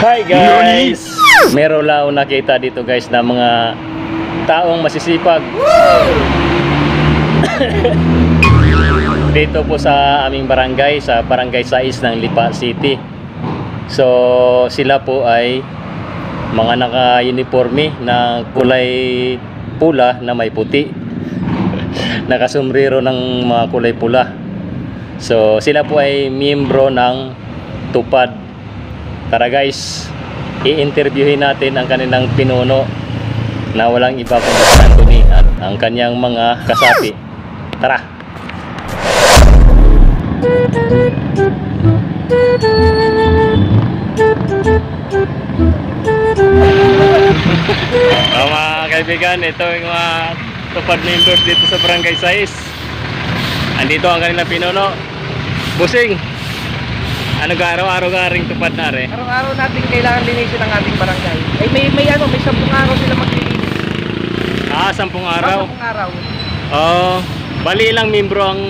Hi guys! Meron lang ako nakita dito guys na mga taong masisipag. dito po sa aming barangay, sa barangay 6 ng Lipa City. So sila po ay mga naka-uniforme na kulay pula na may puti. Nakasumbrero ng mga kulay pula. So sila po ay miyembro ng Tupad Tara guys, i-interviewin natin ang kanilang pinuno na walang iba kundi si Anthony at ang kanyang mga kasapi. Tara! Oh, mga kaibigan, ito yung mga tupad members dito sa Barangay 6. Andito ang kanilang pinuno. Busing! Ano ka araw-araw ka ring tupad na rin? Araw-araw natin kailangan linisin ang ating barangay. Ay may may ano, may sampung araw sila maglilinis. Ah, sampung araw. Sampung araw. Oh, bali ilang membro ang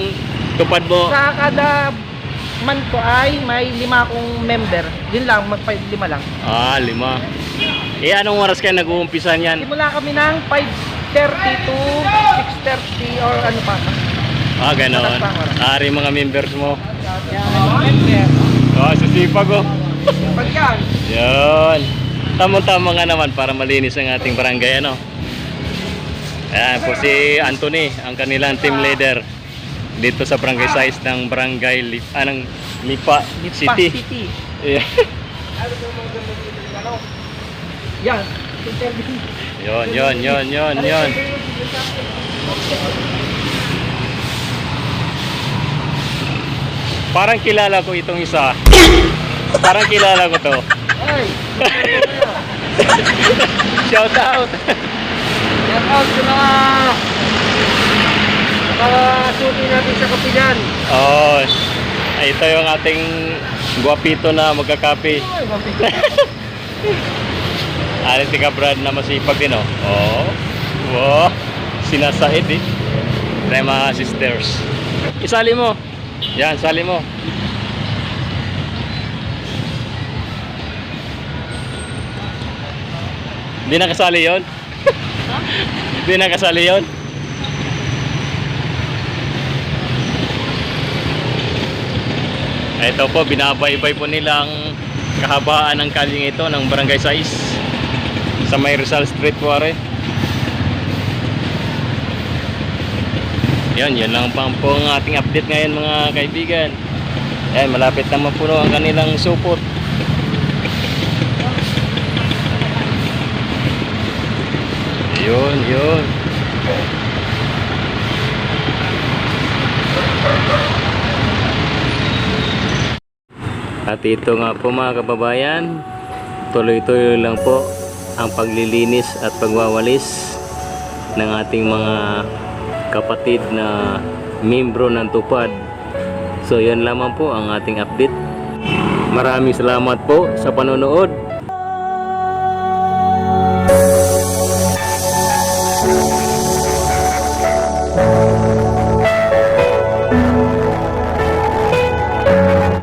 tupad mo. Sa kada month ko ay may lima akong member. Yun lang, mag lima lang. Ah, lima. Eh, anong oras kayo nag-uumpisa niyan? Simula kami ng 5.30 to 6.30 or ano pa. Ah, oras. Ari mga members mo. Yan, member. Oh, sisipag oh. Pag yan, Yun. Tama-tama nga naman para malinis ang ating barangay, ano? Ayan po si Anthony, ang kanilang team leader dito sa barangay size ng barangay Lip, ah, ng Lipa, Lipa City. City. Yeah. Yan. interview. Yun, yun, yun, yun, Parang kilala ko itong isa. Parang kilala ko to. Ay, Shout out. shout out sa mga mga suki natin sa kapilan. Oh, ay, ito yung ating guwapito na magkakape. Ay. Ano si Brad na masipag din oh. Oh. Wow. Sinasaid eh. Tayo mga sisters. Isali mo. Yan, sali mo. Hindi nakasali yon? Hindi nakasali yon? Ito po, binabaybay po nilang kahabaan ng kaling ito ng Barangay 6 sa may Rizal Street po are. Yan, yan lang pa po ang ating update ngayon mga kaibigan. Yan, malapit na mapuno ang kanilang supot. Yun, yun. At ito nga po mga kababayan, tuloy-tuloy lang po ang paglilinis at pagwawalis ng ating mga kapatid na membro ng tupad. So yan lamang po ang ating update. Maraming salamat po sa panonood.